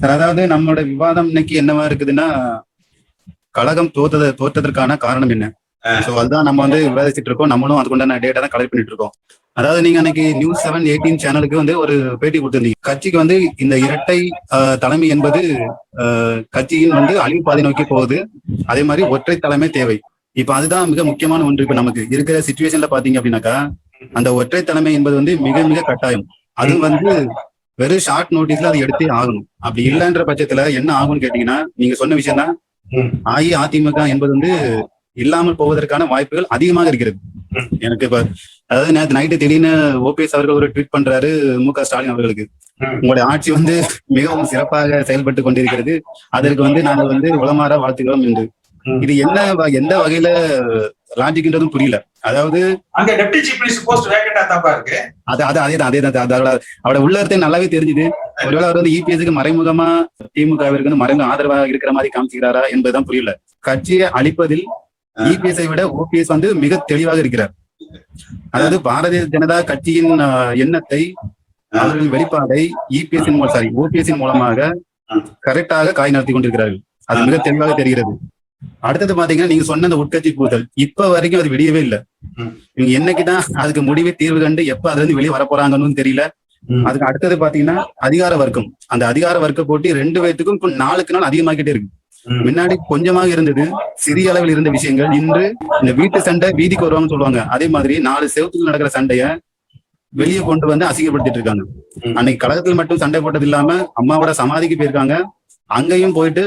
Sir அதாவது நம்மளோட விவாதம் இன்னைக்கு என்னவா இருக்குதுன்னா கழகம் தோத்தது தோற்றதற்கான காரணம் என்ன? சோ அதுதான் நம்ம வந்து விவாதிச்சுட்டு இருக்கோம். நம்மளும் அதுக்குண்டான டேட்டா தான் கலெக்ட் பண்ணிட்டு இருக்கோம். அதாவது நீங்க அன்னைக்கு நியூஸ் செவன் எயிட்டீன் சேனலுக்கு வந்து ஒரு பேட்டி கொடுத்திருந்தீங்க. கட்சிக்கு வந்து இந்த இரட்டை தலைமை என்பது கட்சியின் வந்து அழிவு பாதை நோக்கி போகுது. அதே மாதிரி ஒற்றை தலைமை தேவை. இப்ப அதுதான் மிக முக்கியமான ஒன்று இப்ப நமக்கு. இருக்கிற சுச்சுவேஷன்ல பாத்தீங்க அப்படின்னாக்கா அந்த ஒற்றை தலைமை என்பது வந்து மிக மிக கட்டாயம். அது வந்து வெறும் ஷார்ட் நோட்டீஸ்ல அதை எடுத்தே ஆகணும் அப்படி இல்லைன்ற பட்சத்துல என்ன ஆகும்னு கேட்டீங்கன்னா நீங்க சொன்ன விஷயம் தான். அஇஅதிமுக என்பது வந்து இல்லாமல் போவதற்கான வாய்ப்புகள் அதிகமாக இருக்கிறது. எனக்கு இப்ப அதாவது நேற்று நைட்டு திடீர்னு ஓபிஎஸ் அவர்கள் ஒரு ட்வீட் பண்றாரு மு க ஸ்டாலின் அவர்களுக்கு. உங்களுடைய ஆட்சி வந்து மிகவும் சிறப்பாக செயல்பட்டு கொண்டிருக்கிறது அதற்கு வந்து நாங்கள் வந்து உளமாற வாழ்த்துகிறோம் என்று. இது என்ன எந்த வகையில லாஜிக்ன்றதும் புரியல. அதாவது அங்க டெப்டி சீஃப் மினிஸ்டர் போஸ்ட் வேகண்டா தாப்பா இருக்கு. அது அது அதே தான் அதே தான் அதோட அவரோட உள்ளர்த்தே நல்லாவே தெரிஞ்சுது. ஒருவேளை அவர் வந்து இபிஎஸ்க்கு மறைமுகமா திமுகவிற்கு வந்து மறைமுக ஆதரவாக இருக்கிற மாதிரி காமிச்சுக்கிறாரா என்பதுதான் புரியல. கட்சியை அழிப்பதில் இபிஎஸ்ஐ விட ஓபிஎஸ் வந்து மிக தெளிவாக இருக்கிறார். அதாவது பாரதிய ஜனதா கட்சியின் எண்ணத்தை அவர்களின் வெளிப்பாடை இபிஎஸ் சாரி ஓபிஎஸ் மூலமாக கரெக்டாக காய் நடத்தி கொண்டிருக்கிறார்கள். அது மிக தெளிவாக தெரிகிறது. அடுத்தது பாத்தீங்கன்னா நீங்க சொன்ன அந்த உட்கட்சி பூதல் இப்ப வரைக்கும் அது விடியவே இல்லை. இவங்க என்னைக்குதான் அதுக்கு முடிவே தீர்வு கண்டு எப்ப அதுல இருந்து வெளியே வரப்போறாங்கன்னு தெரியல. அதுக்கு அடுத்தது பாத்தீங்கன்னா அதிகார வர்க்கம். அந்த அதிகார வர்க்க போட்டி ரெண்டு பேத்துக்கும் இப்ப நாளுக்கு நாள் அதிகமாகிட்டே இருக்கு. முன்னாடி கொஞ்சமாக இருந்தது சிறிய அளவில் இருந்த விஷயங்கள். இன்று இந்த வீட்டு சண்டை வீதிக்கு வருவாங்கன்னு சொல்லுவாங்க. அதே மாதிரி நாலு செவத்துக்கு நடக்கிற சண்டைய வெளியே கொண்டு வந்து அசிங்கப்படுத்திட்டு இருக்காங்க. அன்னைக்கு கழகத்தில் மட்டும் சண்டை போட்டது இல்லாம அம்மாவோட சமாதிக்கு போயிருக்காங்க. அங்கேயும் போயிட்டு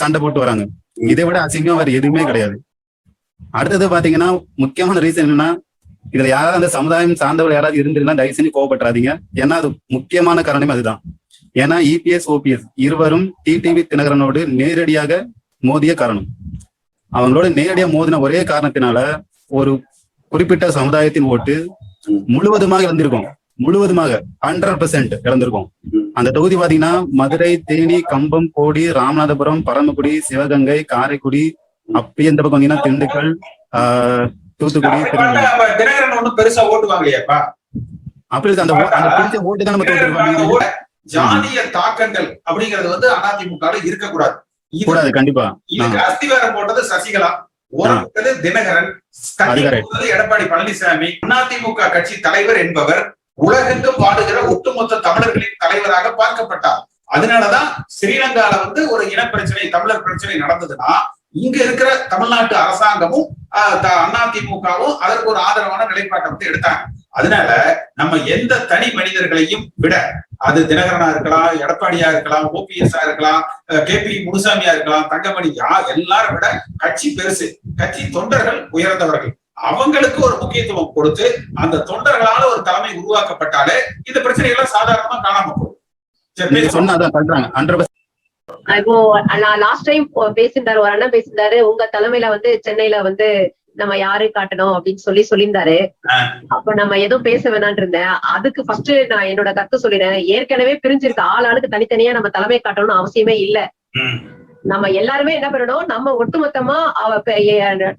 சண்டை போட்டு வராங்க. இதை விட அசிங்கம் வேற எதுவுமே கிடையாது. அடுத்தது பாத்தீங்கன்னா முக்கியமான ரீசன் என்னன்னா இதுல யாராவது அந்த சமுதாயம் சார்ந்தவர்கள் யாராவது இருந்திருந்தா தயவு செஞ்சு கோவப்பட்டுறாதீங்க. ஏன்னா அது முக்கியமான காரணமே அதுதான். ஏன்னா இபிஎஸ் ஓபிஎஸ் இருவரும் டிடிவி தினகரனோடு நேரடியாக மோதிய காரணம். அவங்களோட நேரடியாக மோதின ஒரே காரணத்தினால ஒரு குறிப்பிட்ட சமுதாயத்தின் ஓட்டு முழுவதுமாக வந்திருக்கும் முழுவதுமாக ஹண்ட்ரட் பெர்சென்ட் இழந்திருக்கும் அந்த தொகுதி பாத்தீங்கன்னா மதுரை தேனி கம்பம் கோடி ராமநாதபுரம் பரமக்குடி சிவகங்கை காரைக்குடி அப்படி இந்த பக்கம் வந்தீங்கன்னா திண்டுக்கல் ஆஹ், தூத்துக்குடி தினகரன் பெருசா அப்படி. அந்த அந்த பிடிச்ச ஓட்டு தான் நம்ம ஓட்டு, ஜாதிய தாக்கங்கள் அப்படிங்கிறது வந்து அதிமுக இருக்கக்கூடாது. கூடாது கண்டிப்பா. இதுக்கு அஸ்திவாரம் போட்டது சசிகலா தினகரன் எடப்பாடி பழனிசாமி அதிமுக கட்சி தலைவர் என்பவர் உலகெங்கும் பாடுகிற ஒட்டுமொத்த தமிழர்களின் தலைவராக பார்க்கப்பட்டார். அதனாலதான் ஸ்ரீலங்கால வந்து ஒரு இனப்பிரச்சனை தமிழர் பிரச்சனை நடந்ததுன்னா இங்க இருக்கிற தமிழ்நாட்டு அரசாங்கமும் ஆஹ், த- அதிமுகவும் அதற்கு ஒரு ஆதரவான நிலைப்பாட்டை வந்து எடுத்தாங்க. அதனால நம்ம எந்த தனி மனிதர்களையும் விட அது தினகரனா இருக்கலாம் எடப்பாடியா இருக்கலாம் ஓபிஎஸ்ஆ இருக்கலாம் கே பி முனுசாமியா இருக்கலாம் தங்கமணி யா எல்லாரும் விட கட்சி பெருசு. கட்சி தொண்டர்கள் உயர்ந்தவர்கள். அவங்களுக்கு ஒரு முக்கியத்துவம் கொடுத்து அந்த தொண்டர்களால ஒரு தலைமை உருவாக்கப்பட்டாலே இந்த பிரச்சனை எல்லாம் சாதாரணமா காணாம போகும். இப்போ நான் லாஸ்ட் டைம் பேசியிருந்தாரு ஒரு அண்ணன் பேசியிருந்தாரு உங்க தலைமையில வந்து சென்னையில வந்து நம்ம யாரு காட்டணும் அப்படின்னு சொல்லி சொல்லியிருந்தாரு. அப்ப நம்ம எதுவும் பேச வேணாம்னு இருந்தேன். அதுக்கு ஃபர்ஸ்ட் நான் என்னோட கருத்து சொல்லிடுறேன். ஏற்கனவே பிரிஞ்சிருக்கு ஆள் ஆளுக்கு தனித்தனியா நம்ம தலைமை காட்டணும்னு அவசியமே இல்ல. நம்ம எல்லாருமே என்ன பண்ணணும்? நம்ம ஒட்டுமொத்தமா அவ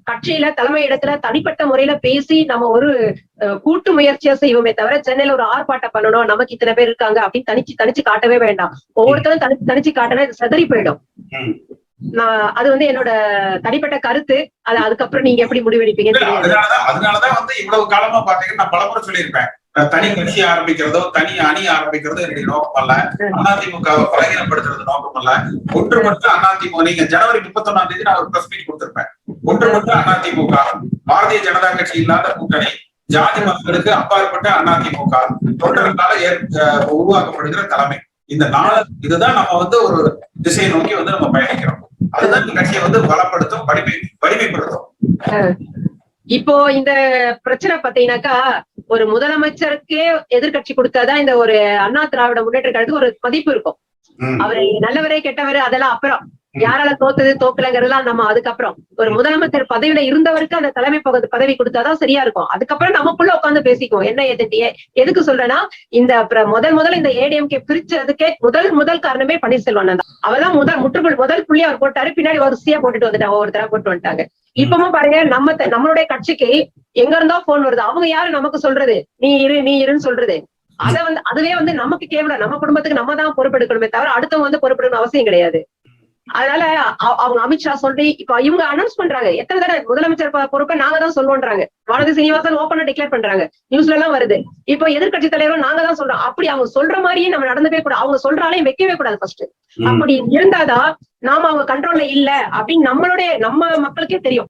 கட்சியில தலைமை இடத்துல தனிப்பட்ட முறையில பேசி நம்ம ஒரு கூட்டு முயற்சியா செய்வோமே தவிர சென்னையில ஒரு ஆர்ப்பாட்டம் பண்ணணும் நமக்கு இத்தனை பேர் இருக்காங்க அப்படின்னு தனிச்சு தனிச்சு காட்டவே வேண்டாம். ஒவ்வொருத்தரும் தனிச்சு தனிச்சு காட்டினா இது சிதறி போயிடும். நான் அது வந்து என்னோட தனிப்பட்ட கருத்து. அது அதுக்கப்புறம் நீங்க எப்படி முடிவெடுப்பீங்கன்னு தெரியாது. அதனாலதான் வந்து இவ்வளவு காலமா பாத்தீங்கன்னா நான் பலமுறை சொல்லியிருப்பேன். தனி கட்சி ஆரம்பிக்கிறதோ தனி அணி ஆரம்பிக்கிறதோ என்னுடைய நோக்கம் அல்ல அதிமுகவை பலகீனப்படுத்துறது நோக்கம் அல்ல ஒன்றுபட்டு அதிமுக நீங்க ஜனவரி முப்பத்தி ஒன்னாம் தேதி நான் ஒரு பிரஸ் மீட் கொடுத்திருப்பேன். ஒன்றுபட்டு அதிமுக பாரதிய ஜனதா கட்சி இல்லாத கூட்டணி ஜாதி மக்களுக்கு அப்பாற்பட்ட அதிமுக தொண்டர்களால ஏற்- உருவாக்கப்படுகிற தலைமை. இந்த நாலு இதுதான் நம்ம வந்து ஒரு திசையை நோக்கி வந்து நம்ம பயணிக்கிறோம். அதுதான் இந்த கட்சியை வந்து பலப்படுத்தும் வலிமை வலிமைப்படுத்தும். இப்போ இந்த பிரச்சனை பாத்தீங்கன்னாக்கா ஒரு முதலமைச்சருக்கே எதிர்க்கட்சி கொடுத்தாதான் இந்த ஒரு அண்ணா திராவிட முன்னேற்ற கழகத்துக்கு ஒரு மதிப்பு இருக்கும். அவரு நல்லவரே கெட்டவரு அதெல்லாம் அப்புறம். யாரால தோத்தது தோக்கலங்கிறதெல்லாம் நம்ம அதுக்கப்புறம். ஒரு முதலமைச்சர் பதவியில இருந்தவருக்கு அந்த தலைமை பகுதி பதவி கொடுத்தாதான் சரியா இருக்கும். அதுக்கப்புறம் நமக்குள்ள உட்காந்து பேசிக்குவோம். என்ன எது எதுக்கு சொல்றேன்னா இந்த முதல் முதல் இந்த ஏடிஎம்கே பிரிச்சதுக்கே முதல் முதல் காரணமே பன்னீர்செல்வம் தான். அவர்தான் முதல் முற்றுப்புள் முதல் புள்ளி அவர் போட்டாரு. பின்னாடி வரிசையா போட்டுட்டு வந்துட்டாங்க ஒவ்வொருத்தரா போட்டு வந்துட்டாங்க. இப்பவும் பாருங்க நம்ம நம்மளுடைய கட்சிக்கு எங்க இருந்தா போன் வருது? அவங்க யாரு நமக்கு சொல்றது? நீ இரு நீ இருன்னு சொல்றது. அத வந்து அதுவே வந்து நமக்கு கேவலம். நம்ம குடும்பத்துக்கு நம்ம தான் பொறுப்பெடுக்கணுமே தவிர அடுத்தவங்க வந்து பொறுப்பெடுக்கணும் அவசியம் கிடையாது. அதனால அவங்க அமித்ஷா சொல்லி இப்ப இவங்க அனௌன்ஸ் பண்றாங்க. எத்தனை தடவை முதலமைச்சர் பொறுப்பை நாங்க தான் சொல்லுவோன்றாங்க வானதி சீனிவாசன் ஓப்பனா டிக்ளேர் பண்றாங்க. நியூஸ்ல எல்லாம் வருது. இப்போ எதிர்க்கட்சி தலைவரும் நாங்க தான் சொல்றோம். அப்படி அவங்க சொல்ற மாதிரியே நம்ம நடந்துக்கவே கூடாது. அவங்க சொல்றாலையும் வைக்கவே கூடாது ஃபர்ஸ்ட். அப்படி இருந்தாதான் நாம அவங்க கண்ட்ரோல்ல இல்ல அப்படின்னு நம்மளுடைய நம்ம மக்களுக்கே தெரியும்.